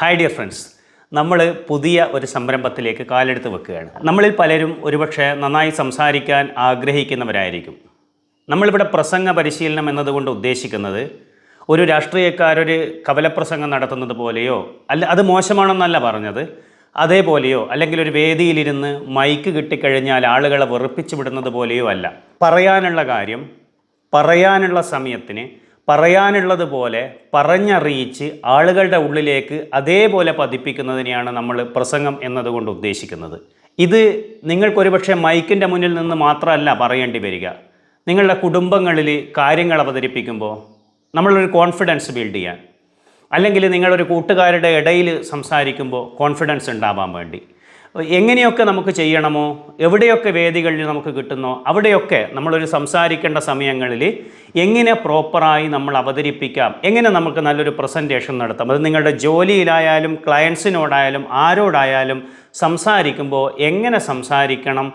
Hi dear friends നമ്മൾ പുതിയ ഒരു സംരംഭത്തിലേക്ക് കാലെടുത്ത് വെക്കുകയാണ്. നമ്മളിൽ പലരും ഒരുപക്ഷെ നന്നായി സംസാരിക്കാൻ ആഗ്രഹിക്കുന്നവരായിരിക്കും. നമ്മളിവിടെ പ്രസംഗ പരിശീലനം എന്നതുകൊണ്ട് ഉദ്ദേശിക്കുന്നത് ഒരു രാഷ്ട്രീയക്കാരൊരു കവലപ്രസംഗം നടത്തുന്നത് പോലെയോ അല്ല അത് മോശമാണെന്നല്ല പറഞ്ഞത്. അതേപോലെയോ അല്ലെങ്കിൽ ഒരു വേദിയിലിരുന്ന് മൈക്ക് കിട്ടിക്കഴിഞ്ഞാൽ ആളുകളെ വെറുപ്പിച്ചു വിടുന്നത് പോലെയോ അല്ല. പറയാനുള്ള കാര്യം പറയാനുള്ള സമയത്തിന് പറയാനുള്ളത് പോലെ പറഞ്ഞറിയിച്ച് ആളുകളുടെ ഉള്ളിലേക്ക് അതേപോലെ പതിപ്പിക്കുന്നതിനെയാണ് നമ്മൾ പ്രസംഗം എന്നതുകൊണ്ട് ഉദ്ദേശിക്കുന്നത്. ഇത് നിങ്ങൾക്കൊരുപക്ഷെ മൈക്കിന്റെ മുന്നിൽ നിന്ന് മാത്രമല്ല പറയേണ്ടി വരിക. നിങ്ങളുടെ കുടുംബങ്ങളിൽ കാര്യങ്ങൾ അവതരിപ്പിക്കുമ്പോൾ നമ്മളൊരു കോൺഫിഡൻസ് ബിൽഡ് ചെയ്യാൻ. അല്ലെങ്കിൽ നിങ്ങളൊരു കൂട്ടുകാരുടെ ഇടയിൽ സംസാരിക്കുമ്പോൾ കോൺഫിഡൻസ് ഉണ്ടാവാൻ വേണ്ടി. എങ്ങനെയൊക്കെ നമുക്ക് ചെയ്യണമോ എവിടെയൊക്കെ വേദികളിൽ നമുക്ക് കിട്ടുന്നോ അവിടെയൊക്കെ നമ്മളൊരു സംസാരിക്കേണ്ട സമയങ്ങളിൽ എങ്ങനെ പ്രോപ്പറായി നമ്മൾ അവതരിപ്പിക്കാം എങ്ങനെ നമുക്ക് നല്ലൊരു പ്രസന്റേഷൻ നടത്താം അത് നിങ്ങളുടെ ജോലിയിലായാലും ക്ലയൻസിനോടായാലും ആരോടായാലും സംസാരിക്കുമ്പോൾ എങ്ങനെ സംസാരിക്കണം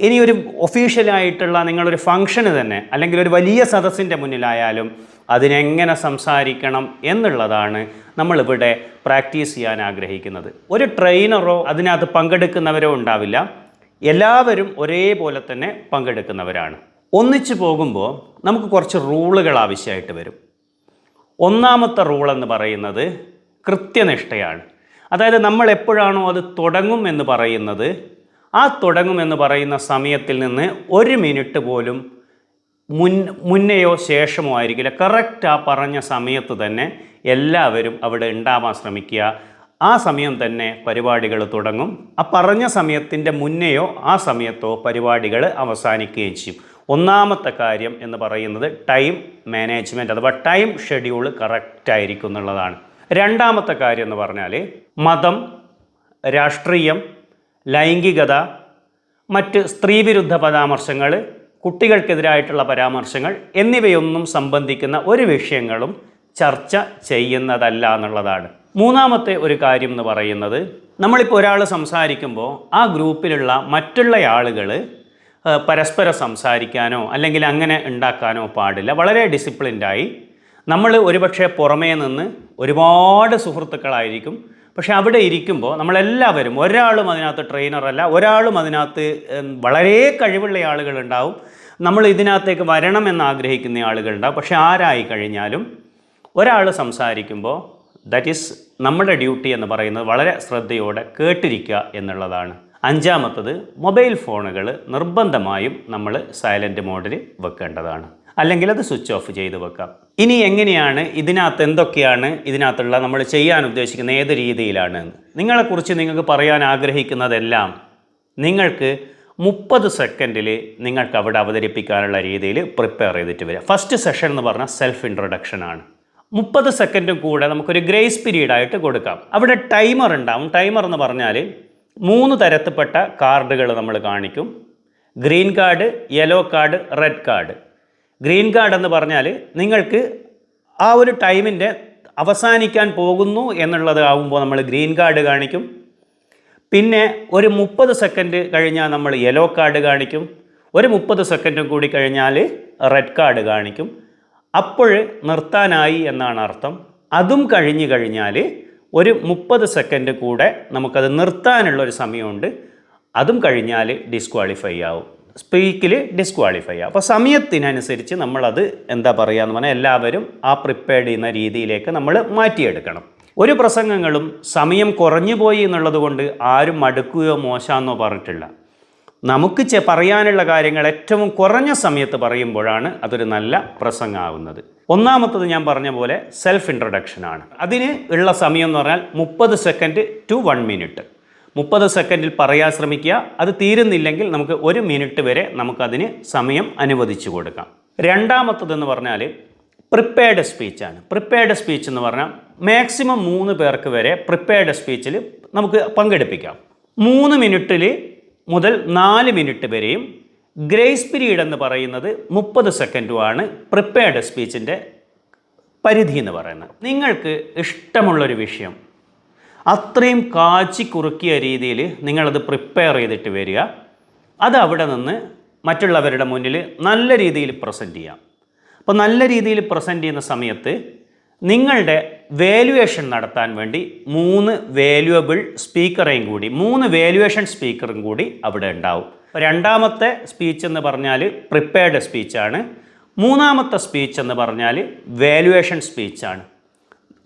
ഇനി ഒരു ഒഫീഷ്യലായിട്ടുള്ള നിങ്ങളൊരു ഫംഗ്ഷന് തന്നെ അല്ലെങ്കിൽ ഒരു വലിയ സദസ്സിന്റെ മുന്നിലായാലും അതിനെങ്ങനെ സംസാരിക്കണം എന്നുള്ളതാണ് നമ്മളിവിടെ പ്രാക്ടീസ് ചെയ്യാൻ ആഗ്രഹിക്കുന്നത്. ഒരു ട്രെയിനറോ അതിനകത്ത് പങ്കെടുക്കുന്നവരോ ഉണ്ടാവില്ല. എല്ലാവരും ഒരേപോലെ തന്നെ പങ്കെടുക്കുന്നവരാണ്. ഒന്നിച്ചു പോകുമ്പോൾ നമുക്ക് കുറച്ച് റൂളുകൾ ആവശ്യമായിട്ട് വരും. ഒന്നാമത്തെ റൂൾ എന്ന് പറയുന്നത് കൃത്യനിഷ്ഠയാണ്. അതായത് നമ്മൾ എപ്പോഴാണോ അത് തുടങ്ങും എന്ന് പറയുന്നത് ആ തുടങ്ങും എന്ന് പറയുന്ന സമയത്തിൽ നിന്ന് ഒരു മിനിറ്റ് പോലും മുൻ മുന്നെയോ ശേഷമോ ആയിരിക്കില്ല. കറക്റ്റ് ആ പറഞ്ഞ സമയത്ത് തന്നെ എല്ലാവരും അവിടെ ഉണ്ടാവാൻ ശ്രമിക്കുക. ആ സമയം തന്നെ പരിപാടികൾ തുടങ്ങും. ആ പറഞ്ഞ സമയത്തിന്റെ മുന്നെയോ ആ സമയത്തോ പരിപാടികൾ അവസാനിക്കുകയും ചെയ്യും. ഒന്നാമത്തെ കാര്യം എന്ന് പറയുന്നത് ടൈം മാനേജ്മെന്റ് അഥവാ ടൈം ഷെഡ്യൂൾ കറക്റ്റ് ആയിരിക്കും എന്നുള്ളതാണ്. രണ്ടാമത്തെ കാര്യം എന്ന് പറഞ്ഞാൽ മതം രാഷ്ട്രീയം ലൈംഗികത മറ്റ് സ്ത്രീവിരുദ്ധ പരാമർശങ്ങൾ കുട്ടികൾക്കെതിരായിട്ടുള്ള പരാമർശങ്ങൾ എന്നിവയൊന്നും സംബന്ധിക്കുന്ന ഒരു വിഷയങ്ങളും ചർച്ച ചെയ്യുന്നതല്ല എന്നുള്ളതാണ്. മൂന്നാമത്തെ ഒരു കാര്യം എന്ന് പറയുന്നത് നമ്മളിപ്പോൾ ഒരാൾ സംസാരിക്കുമ്പോൾ ആ ഗ്രൂപ്പിലുള്ള മറ്റുള്ള ആളുകൾ പരസ്പരം സംസാരിക്കാനോ അല്ലെങ്കിൽ അങ്ങനെ ഉണ്ടാക്കാനോ പാടില്ല. വളരെ ഡിസിപ്ലിൻഡായി. നമ്മൾ ഒരുപക്ഷെ പുറമേ നിന്ന് ഒരുപാട് സുഹൃത്തുക്കളായിരിക്കും പക്ഷെ അവിടെ ഇരിക്കുമ്പോൾ നമ്മളെല്ലാവരും ഒരാളും അതിനകത്ത് ട്രെയിനറല്ല ഒരാളും അതിനകത്ത് വളരെ കഴിവുള്ള ആളുകളുണ്ടാവും. നമ്മൾ ഇതിനകത്തേക്ക് വരണമെന്ന് ആഗ്രഹിക്കുന്ന ആളുകളുണ്ടാവും. പക്ഷേ ആരായി കഴിഞ്ഞാലും ഒരാൾ സംസാരിക്കുമ്പോൾ ദാറ്റ് ഈസ് നമ്മുടെ ഡ്യൂട്ടി എന്ന് പറയുന്നത് വളരെ ശ്രദ്ധയോടെ കേട്ടിരിക്കുക എന്നുള്ളതാണ്. അഞ്ചാമത്തത് മൊബൈൽ ഫോണുകൾ നിർബന്ധമായും നമ്മൾ സൈലന്റ് മോഡിൽ വെക്കേണ്ടതാണ്. അല്ലെങ്കിൽ അത് സ്വിച്ച് ഓഫ് ചെയ്ത് വെക്കാം. ഇനി എങ്ങനെയാണ് ഇതിനകത്ത് എന്തൊക്കെയാണ് ഇതിനകത്തുള്ള നമ്മൾ ചെയ്യാൻ ഉദ്ദേശിക്കുന്ന ഏത് രീതിയിലാണ് നിങ്ങളെക്കുറിച്ച് നിങ്ങൾക്ക് പറയാൻ ആഗ്രഹിക്കുന്നതെല്ലാം നിങ്ങൾക്ക് മുപ്പത് സെക്കൻഡിൽ നിങ്ങൾക്ക് അവിടെ അവതരിപ്പിക്കാനുള്ള രീതിയിൽ പ്രിപ്പയർ ചെയ്തിട്ട് വരിക ഫസ്റ്റ് സെഷൻ എന്ന് പറഞ്ഞാൽ സെൽഫ് ഇൻട്രൊഡക്ഷൻ ആണ്. മുപ്പത് സെക്കൻഡും കൂടെ നമുക്കൊരു ഗ്രേസ് പീരീഡ് ആയിട്ട് കൊടുക്കാം. അവിടെ ടൈമർ ഉണ്ടാവും. ടൈമർ എന്ന് പറഞ്ഞാൽ മൂന്ന് തരത്തിൽപ്പെട്ട കാർഡുകൾ നമ്മൾ കാണിക്കും. Green card yellow card red card green card എന്ന് പറഞ്ഞാൽ നിങ്ങൾക്ക് ആ ഒരു ടൈമിന്റെ അവസാനിക്കാൻ പോകുന്നു എന്നുള്ളത് ആകുമ്പോൾ നമ്മൾ ഗ്രീൻ കാർഡ് കാണിക്കും. പിന്നെ ഒരു മുപ്പത് സെക്കൻഡ് കഴിഞ്ഞാൽ നമ്മൾ യെല്ലോ കാർഡ് കാണിക്കും. ഒരു മുപ്പത് സെക്കൻഡും കൂടി കഴിഞ്ഞാൽ റെഡ് കാർഡ് കാണിക്കും. അപ്പോൾ നിർത്താനായി എന്നാണ് അർത്ഥം. അതും കഴിഞ്ഞ് കഴിഞ്ഞാൽ ഒരു മുപ്പത് സെക്കൻഡ് കൂടെ നമുക്കത് നിർത്താനുള്ള ഒരു സമയമുണ്ട്. അതും കഴിഞ്ഞാൽ ഡിസ്ക്വാളിഫൈ ആവും. സ്പീക്കിൽ ഡിസ്ക്വാളിഫൈ ചെയ്യുക. അപ്പോൾ സമയത്തിനനുസരിച്ച് നമ്മളത് എന്താ പറയുക എന്ന് പറഞ്ഞാൽ എല്ലാവരും ആ പ്രിപ്പയർ ചെയ്യുന്ന രീതിയിലേക്ക് നമ്മൾ മാറ്റിയെടുക്കണം. ഒരു പ്രസംഗങ്ങളും സമയം കുറഞ്ഞു പോയി എന്നുള്ളത് കൊണ്ട് ആരും മടുക്കുകയോ മോശമെന്നോ പറഞ്ഞിട്ടില്ല. നമുക്ക് ചെ പറയാനുള്ള കാര്യങ്ങൾ ഏറ്റവും കുറഞ്ഞ സമയത്ത് പറയുമ്പോഴാണ് അതൊരു നല്ല പ്രസംഗമാവുന്നത്. ഒന്നാമത്തത് ഞാൻ പറഞ്ഞ പോലെ സെൽഫ് ഇൻട്രൊഡക്ഷനാണ് അതിന് ഉള്ള സമയം എന്ന് പറഞ്ഞാൽ മുപ്പത് സെക്കൻഡ് ടു വൺ മിനിറ്റ് മുപ്പത് സെക്കൻഡിൽ പറയാൻ ശ്രമിക്കുക. അത് തീരുന്നില്ലെങ്കിൽ നമുക്ക് ഒരു മിനിറ്റ് വരെ നമുക്കതിന് സമയം അനുവദിച്ചു കൊടുക്കാം. രണ്ടാമത്തതെന്ന് പറഞ്ഞാൽ പ്രിപ്പയർഡ് സ്പീച്ചാണ് പ്രിപ്പയർഡ് സ്പീച്ച് എന്ന് പറഞ്ഞാൽ മാക്സിമം മൂന്ന് പേർക്ക് വരെ പ്രിപ്പയർഡ് സ്പീച്ചിൽ നമുക്ക് പങ്കെടുപ്പിക്കാം. മൂന്ന് മിനിറ്റിൽ മുതൽ നാല് മിനിറ്റ് വരെയും ഗ്രേസ് പിരീഡ് എന്ന് പറയുന്നത് മുപ്പത് സെക്കൻഡുമാണ് പ്രിപ്പയർഡ് സ്പീച്ചിന്റെ പരിധി എന്ന് പറയുന്നത്. നിങ്ങൾക്ക് ഇഷ്ടമുള്ളൊരു വിഷയം അത്രയും കാച്ചി കുറുക്കിയ രീതിയിൽ നിങ്ങളത് പ്രിപ്പയർ ചെയ്തിട്ട് വരിക. അത് അവിടെ നിന്ന് മറ്റുള്ളവരുടെ മുന്നിൽ നല്ല രീതിയിൽ പ്രസന്റ് ചെയ്യാം. അപ്പോൾ നല്ല രീതിയിൽ പ്രസന്റ് ചെയ്യുന്ന സമയത്ത് നിങ്ങളുടെ വാല്യുവേഷൻ നടത്താൻ വേണ്ടി മൂന്ന് വാല്യുവബിൾ സ്പീക്കറേയും കൂടി മൂന്ന് വാല്യുവേഷൻ സ്പീക്കറും കൂടി അവിടെ ഉണ്ടാവും. രണ്ടാമത്തെ സ്പീച്ച് എന്ന് പറഞ്ഞാൽ പ്രിപ്പയർഡ് സ്പീച്ചാണ് മൂന്നാമത്തെ സ്പീച്ച് എന്ന് പറഞ്ഞാൽ വാല്യുവേഷൻ സ്പീച്ചാണ്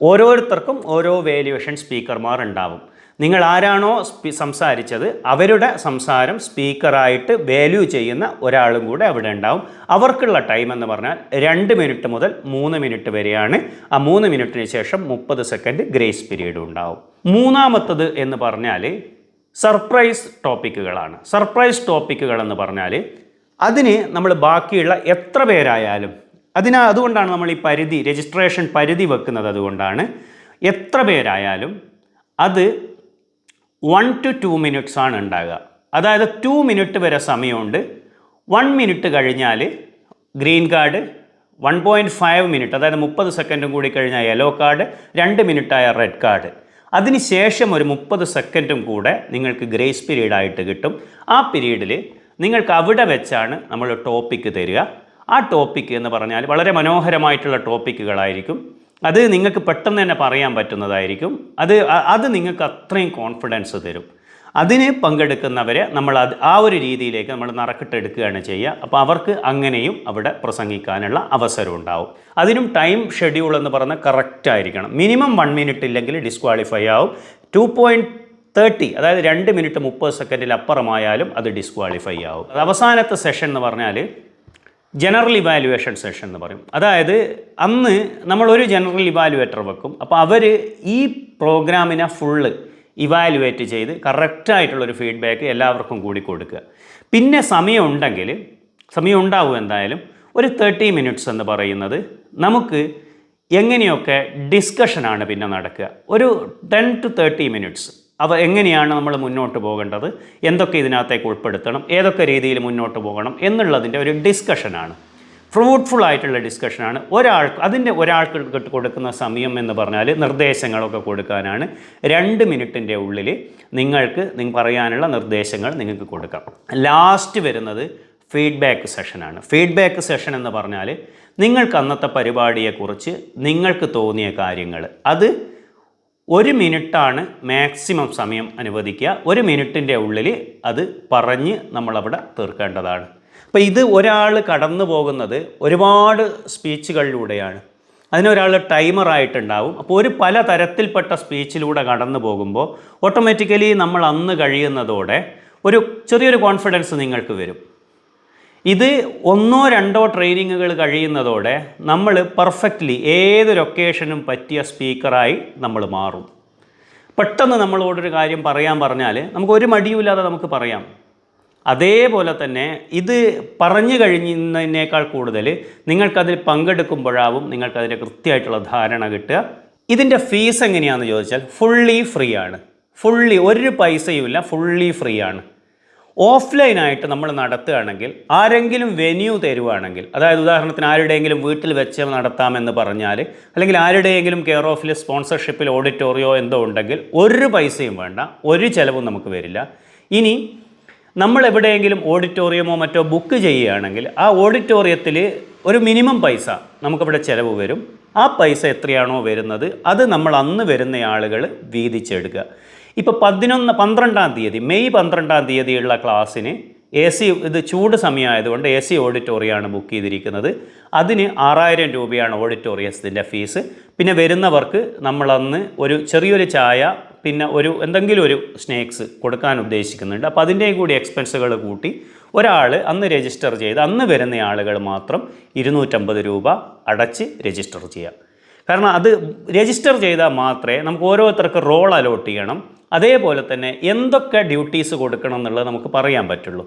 ഓരോരുത്തർക്കും ഓരോ വാല്യുവേഷൻ സ്പീക്കർമാർ ഉണ്ടാവും. നിങ്ങൾ ആരാണോ സംസാരിച്ചത് അവരുടെ സംസാരം സ്പീക്കറായിട്ട് വാല്യൂ ചെയ്യുന്ന ഒരാളും കൂടെ അവിടെ ഉണ്ടാവും. അവർക്കുള്ള ടൈം എന്ന് പറഞ്ഞാൽ രണ്ട് മിനിറ്റ് മുതൽ മൂന്ന് മിനിറ്റ് വരെയാണ്. ആ മൂന്ന് മിനിറ്റിന് ശേഷം മുപ്പത് സെക്കൻഡ് ഗ്രേസ് പീരീഡ് ഉണ്ടാവും. മൂന്നാമത്തത് എന്ന് പറഞ്ഞാൽ സർപ്രൈസ് ടോപ്പിക്കുകളാണ് സർപ്രൈസ് ടോപ്പിക്കുകൾ എന്ന് പറഞ്ഞാൽ അതിന് നമ്മൾ ബാക്കിയുള്ള എത്ര പേരായാലും അതിന് അതുകൊണ്ടാണ് നമ്മൾ ഈ പരിധി രജിസ്ട്രേഷൻ പരിധി വെക്കുന്നത് അതുകൊണ്ടാണ്. എത്ര പേരായാലും അത് വൺ ടു ടു മിനിറ്റ്സ് ആണ് ഉണ്ടാകുക അതായത് ടു മിനിറ്റ് വരെ സമയമുണ്ട്. വൺ മിനിറ്റ് കഴിഞ്ഞാൽ green card one point five minute അതായത് മുപ്പത് സെക്കൻഡും കൂടി കഴിഞ്ഞാൽ യെല്ലോ കാർഡ് രണ്ട് മിനിറ്റായ റെഡ് കാർഡ് അതിനുശേഷം ഒരു മുപ്പത് സെക്കൻഡും കൂടെ നിങ്ങൾക്ക് ഗ്രേസ് പീരീഡായിട്ട് കിട്ടും. ആ പീരീഡിൽ നിങ്ങൾക്ക് അവിടെ വെച്ചാണ് നമ്മൾ ടോപ്പിക്ക് തരിക. ആ ടോപ്പിക്ക് എന്ന് പറഞ്ഞാൽ വളരെ മനോഹരമായിട്ടുള്ള ടോപ്പിക്കുകളായിരിക്കും അത് നിങ്ങൾക്ക് പെട്ടെന്ന് തന്നെ പറയാൻ പറ്റുന്നതായിരിക്കും. അത് അത് നിങ്ങൾക്ക് അത്രയും കോൺഫിഡൻസ് തരും. അതിന് പങ്കെടുക്കുന്നവരെ നമ്മൾ അത് ആ ഒരു രീതിയിലേക്ക് നമ്മൾ നറക്കിട്ടെടുക്കുകയാണ് ചെയ്യുക. അപ്പോൾ അവർക്ക് അങ്ങനെയും അവിടെ പ്രസംഗിക്കാനുള്ള അവസരം ഉണ്ടാവും. അതിനും ടൈം ഷെഡ്യൂൾ എന്ന് പറഞ്ഞാൽ കറക്റ്റ് ആയിരിക്കണം. മിനിമം വൺ മിനിറ്റ് ഇല്ലെങ്കിൽ ഡിസ്ക്വാളിഫൈ ആവും. ടു പോയിന്റ് തേർട്ടി അതായത് രണ്ട് മിനിറ്റ് മുപ്പത് സെക്കൻഡിൽ അപ്പുറമായാലും അത് ഡിസ്ക്വാളിഫൈ ആവും. അവസാനത്തെ സെഷൻ എന്ന് പറഞ്ഞാൽ ജനറൽ ഇവാലുവേഷൻ സെഷൻ എന്ന് പറയും. അതായത് അന്ന് നമ്മളൊരു ജനറൽ ഇവാലുവേറ്റർ വെക്കും. അപ്പോൾ അവർ ഈ പ്രോഗ്രാമിനെ ഫുള്ള് ഇവാലുവേറ്റ് ചെയ്ത് കറക്റ്റായിട്ടുള്ളൊരു ഫീഡ്ബാക്ക് എല്ലാവർക്കും കൂടി കൊടുക്കുക. പിന്നെ സമയമുണ്ടെങ്കിൽ സമയം ഉണ്ടാവും എന്തായാലും ഒരു തേർട്ടി മിനിറ്റ്സ് എന്ന് പറയുന്നത് നമുക്ക് എങ്ങനെയൊക്കെ ഡിസ്കഷനാണ് പിന്നെ നടക്കുക. ഒരു ടെൻ ടു തേർട്ടി മിനിറ്റ്സ് അവ എങ്ങനെയാണ് നമ്മൾ മുന്നോട്ട് പോകേണ്ടത്? എന്തൊക്കെ ഇതിനകത്തേക്ക് ഉൾപ്പെടുത്തണം? ഏതൊക്കെ രീതിയിൽ മുന്നോട്ട് പോകണം? എന്നുള്ളതിന്റെ ഒരു ഡിസ്കഷനാണ്. ഫ്രൂട്ട്ഫുൾ ആയിട്ടുള്ള ഡിസ്കഷനാണ്. ഒരാൾക്ക് അതിന്റെ ഒരാൾക്ക് കൊടുക്കുന്ന സമയം എന്ന് പറഞ്ഞാൽ നിർദ്ദേശങ്ങളൊക്കെ കൊടുക്കാനാണ്. രണ്ട് മിനിറ്റിന്റെ ഉള്ളിൽ നിങ്ങൾക്ക് നിങ്ങൾ പറയാനുള്ള നിർദ്ദേശങ്ങൾ നിങ്ങൾക്ക് കൊടുക്കാം. ലാസ്റ്റ് വരുന്നത് ഫീഡ്ബാക്ക് സെഷനാണ്. ഫീഡ്ബാക്ക് സെഷൻ എന്ന് പറഞ്ഞാൽ നിങ്ങൾക്ക് അന്നത്തെ പരിപാടിയെക്കുറിച്ച് നിങ്ങൾക്ക് തോന്നിയ കാര്യങ്ങൾ അത് ഒരു മിനിറ്റാണ് മാക്സിമം സമയം അനുവദിക്കുക. ഒരു മിനിറ്റിന്റെ ഉള്ളിൽ അത് പറഞ്ഞ് നമ്മളവിടെ തീർക്കേണ്ടതാണ്. അപ്പോൾ ഇത് ഒരാൾ കടന്നു പോകുന്നത് ഒരുപാട് സ്പീച്ചുകളിലൂടെയാണ്. അതിനൊരാൾ ടൈമറായിട്ടുണ്ടാവും. അപ്പോൾ ഒരു പല തരത്തിൽപ്പെട്ട സ്പീച്ചിലൂടെ കടന്നു പോകുമ്പോൾ ഓട്ടോമാറ്റിക്കലി നമ്മൾ അന്ന് കഴിയുന്നതോടെ ഒരു ചെറിയൊരു കോൺഫിഡൻസ് നിങ്ങൾക്ക് വരും. ഇത് ഒന്നോ രണ്ടോ ട്രെയിനിങ്ങുകൾ കഴിയുന്നതോടെ നമ്മൾ പെർഫെക്റ്റ്ലി ഏതൊരു ലൊക്കേഷനും പറ്റിയ സ്പീക്കറായി നമ്മൾ മാറും. പെട്ടെന്ന് നമ്മളോടൊരു കാര്യം പറയാൻ പറഞ്ഞാൽ നമുക്ക് ഒരു മടിയുമില്ലാതെ നമുക്ക് പറയാം. അതേപോലെ തന്നെ ഇത് പറഞ്ഞു കഴിയുന്നതിനേക്കാൾ കൂടുതൽ നിങ്ങൾക്കതിൽ പങ്കെടുക്കുമ്പോഴാവും നിങ്ങൾക്കതിന്റെ കൃത്യമായിട്ടുള്ള ധാരണ കിട്ടുക. ഇതിന്റെ ഫീസ് എങ്ങനെയാണെന്ന് ചോദിച്ചാൽ ഫുള്ളി ഫ്രീ ആണ്. ഫുള്ളി ഒരു പൈസയുമില്ല ഫുള്ളി ഫ്രീ ആണ്. ഓഫ്ലൈനായിട്ട് നമ്മൾ നടത്തുകയാണെങ്കിൽ ആരെങ്കിലും വെന്യൂ തരുവാണെങ്കിൽ അതായത് ഉദാഹരണത്തിന് ആരുടെയെങ്കിലും വീട്ടിൽ വെച്ച് നടത്താമെന്ന് പറഞ്ഞാൽ അല്ലെങ്കിൽ ആരുടെയെങ്കിലും കെയർ ഓഫിൽ സ്പോൺസർഷിപ്പിൽ ഓഡിറ്റോറിയോ എന്തോ ഉണ്ടെങ്കിൽ ഒരു പൈസയും വേണ്ട ഒരു ചിലവും നമുക്ക് വരില്ല. ഇനി നമ്മൾ എവിടെയെങ്കിലും ഓഡിറ്റോറിയമോ മറ്റോ ബുക്ക് ചെയ്യുകയാണെങ്കിൽ ആ ഓഡിറ്റോറിയത്തിൽ ഒരു മിനിമം പൈസ നമുക്കവിടെ ചിലവ് വരും. ആ പൈസ എത്രയാണോ വരുന്നത് അത് നമ്മൾ അന്ന് വരുന്ന ആളുകൾ വീതിച്ചെടുക്കുക. ഇപ്പോൾ പതിനൊന്ന് പന്ത്രണ്ടാം തീയതി മെയ് പന്ത്രണ്ടാം തീയതിയുള്ള ക്ലാസ്സിന് എ സി ഇത് ചൂട് സമയമായതുകൊണ്ട് എ സി ഓഡിറ്റോറിയമാണ് ബുക്ക് ചെയ്തിരിക്കുന്നത്. അതിന് ആറായിരം രൂപയാണ് ഓഡിറ്റോറിയത്തിന്റെ ഫീസ്. പിന്നെ വരുന്നവർക്ക് നമ്മളന്ന് ഒരു ചെറിയൊരു ചായ പിന്നെ ഒരു എന്തെങ്കിലും ഒരു സ്നാക്സ് കൊടുക്കാൻ ഉദ്ദേശിക്കുന്നുണ്ട്. അപ്പോൾ അതിന്റെയും കൂടി എക്സ്പെൻസുകൾ കൂട്ടി ഒരാൾ അന്ന് രജിസ്റ്റർ ചെയ്ത് അന്ന് വരുന്ന ആളുകൾ മാത്രം ഇരുന്നൂറ്റമ്പത് രൂപ അടച്ച് രജിസ്റ്റർ ചെയ്യാം. കാരണം അത് രജിസ്റ്റർ ചെയ്താൽ മാത്രമേ നമുക്ക് ഓരോരുത്തർക്ക് റോൾ അലോട്ട് ചെയ്യണം. അതേപോലെ തന്നെ എന്തൊക്കെ ഡ്യൂട്ടീസ് കൊടുക്കണം എന്നുള്ളത് നമുക്ക് പറയാൻ പറ്റുള്ളൂ.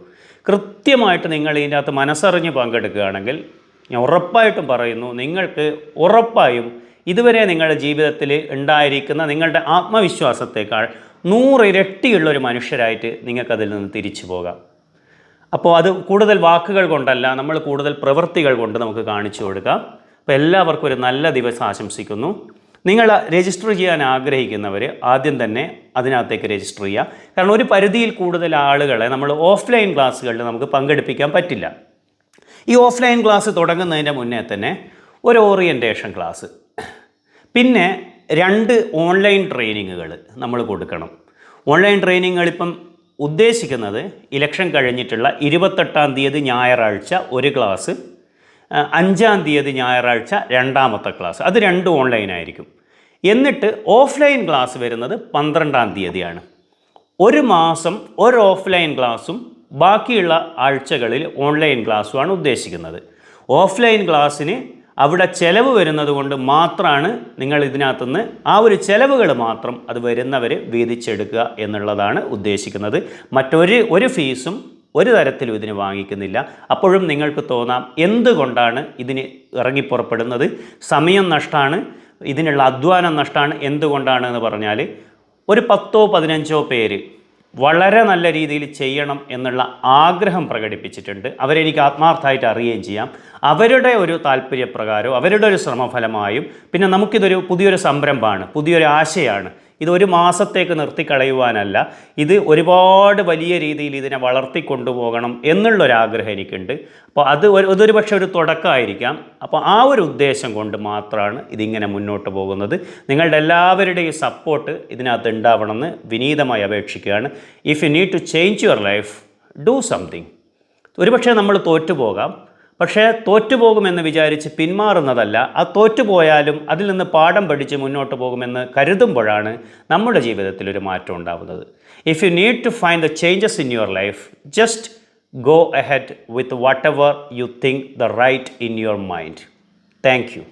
കൃത്യമായിട്ട് നിങ്ങൾ ഇതിന്റെ അകത്ത് മനസ്സറിഞ്ഞ് പങ്കെടുക്കുകയാണെങ്കിൽ ഞാൻ ഉറപ്പായിട്ടും പറയുന്നു നിങ്ങൾക്ക് ഉറപ്പായും ഇതുവരെ നിങ്ങളുടെ ജീവിതത്തിൽ ഉണ്ടായിരിക്കുന്ന നിങ്ങളുടെ ആത്മവിശ്വാസത്തേക്കാൾ നൂറിരട്ടിയുള്ള ഒരു മനുഷ്യരായിട്ട് നിങ്ങൾക്കതിൽ നിന്ന് തിരിച്ചു പോകാം. അപ്പോൾ അത് കൂടുതൽ വാക്കുകൾ കൊണ്ടല്ല നമ്മൾ കൂടുതൽ പ്രവൃത്തികൾ കൊണ്ട് നമുക്ക് കാണിച്ചു കൊടുക്കാം. അപ്പോൾ എല്ലാവർക്കും ഒരു നല്ല ദിവസം ആശംസിക്കുന്നു. നിങ്ങൾ രജിസ്റ്റർ ചെയ്യാൻ ആഗ്രഹിക്കുന്നവർ ആദ്യം തന്നെ അതിനകത്തേക്ക് രജിസ്റ്റർ ചെയ്യുക കാരണം ഒരു പരിധിയിൽ കൂടുതൽ ആളുകളെ നമ്മൾ ഓഫ്ലൈൻ ക്ലാസ്സുകളിൽ നമുക്ക് പങ്കെടുപ്പിക്കാൻ പറ്റില്ല. ഈ ഓഫ്ലൈൻ ക്ലാസ് തുടങ്ങുന്നതിന്റെ മുന്നേ തന്നെ ഒരു ഓറിയന്റേഷൻ ക്ലാസ്. പിന്നെ രണ്ട് ഓൺലൈൻ ട്രെയിനിങ്ങുകൾ നമ്മൾ കൊടുക്കണം. ഓൺലൈൻ ട്രെയിനിങ്ങുകളിപ്പം ഉദ്ദേശിക്കുന്നത് ഇലക്ഷൻ കഴിഞ്ഞിട്ടുള്ള ഇരുപത്തെട്ടാം തീയതി ഞായറാഴ്ച ഒരു ക്ലാസ് അഞ്ചാം തീയതി ഞായറാഴ്ച രണ്ടാമത്തെ ക്ലാസ്. അത് രണ്ടും ഓൺലൈൻ ആയിരിക്കും. എന്നിട്ട് ഓഫ്ലൈൻ ക്ലാസ് വരുന്നത് പന്ത്രണ്ടാം തീയതിയാണ്. ഒരു മാസം ഒരു ഓഫ്ലൈൻ ക്ലാസ്സും ബാക്കിയുള്ള ആഴ്ചകളിൽ ഓൺലൈൻ ക്ലാസ്സുമാണ് ഉദ്ദേശിക്കുന്നത്. ഓഫ്ലൈൻ ക്ലാസ്സിന് അവിടെ ചിലവ് വരുന്നത് കൊണ്ട് മാത്രമാണ് നിങ്ങൾ ഇതിനകത്തുനിന്ന് ആ ഒരു ചിലവുകൾ മാത്രം അത് വരുന്നവരെ വീതിച്ചെടുക്കുക എന്നുള്ളതാണ് ഉദ്ദേശിക്കുന്നത്. മറ്റൊരു ഒരു ഫീസും ഒരു തരത്തിലും ഇതിന് വാങ്ങിക്കുന്നില്ല. അപ്പോഴും നിങ്ങൾക്ക് തോന്നാം എന്തുകൊണ്ടാണ് ഇതിന് ഇറങ്ങിപ്പുറപ്പെടുന്നത്? സമയം നഷ്ടമാണ് ഇതിനുള്ള അധ്വാനം നഷ്ടമാണ് എന്തുകൊണ്ടാണ് എന്ന് പറഞ്ഞാൽ ഒരു പത്തോ പതിനഞ്ചോ പേര് വളരെ നല്ല രീതിയിൽ ചെയ്യണം എന്നുള്ള ആഗ്രഹം പ്രകടിപ്പിച്ചിട്ടുണ്ട്. അവരെനിക്ക് ആത്മാർത്ഥമായിട്ട് അറിയുകയും ചെയ്യാം. അവരുടെ ഒരു താല്പര്യപ്രകാരവും അവരുടെ ഒരു ശ്രമഫലമായും പിന്നെ നമുക്കിതൊരു പുതിയൊരു സംരംഭമാണ് പുതിയൊരു ആശയമാണ് ഇത് ഒരു മാസത്തേക്ക് നിർത്തിക്കളയുവാനല്ല ഇത് ഒരുപാട് വലിയ രീതിയിൽ ഇതിനെ വളർത്തിക്കൊണ്ടുപോകണം എന്നുള്ളൊരാഗ്രഹം എനിക്കുണ്ട്. അപ്പോൾ അത് ഒരു അതൊരു പക്ഷേ ഒരു തുടക്കമായിരിക്കാം. അപ്പോൾ ആ ഒരു ഉദ്ദേശം കൊണ്ട് മാത്രമാണ് ഇതിങ്ങനെ മുന്നോട്ട് പോകുന്നത്. നിങ്ങളുടെ എല്ലാവരുടെയും സപ്പോർട്ട് ഇതിനകത്ത് ഉണ്ടാവണമെന്ന് വിനീതമായി അപേക്ഷിക്കുകയാണ്. If you need to change your life do something ഒരുപക്ഷെ നമ്മൾ തോറ്റുപോകാം. പക്ഷേ തോറ്റുപോകുമെന്ന് വിചാരിച്ച് പിന്മാറുന്നതല്ല ആ തോറ്റുപോയാലും അതിൽ നിന്ന് പാഠം പഠിച്ച് മുന്നോട്ട് പോകുമെന്ന് കരുതുമ്പോഴാണ് നമ്മുടെ ജീവിതത്തിൽ ഒരു മാറ്റം ഉണ്ടാവുന്നത്. If you need to find the changes in your life just go ahead with whatever you think the right in your mind thank you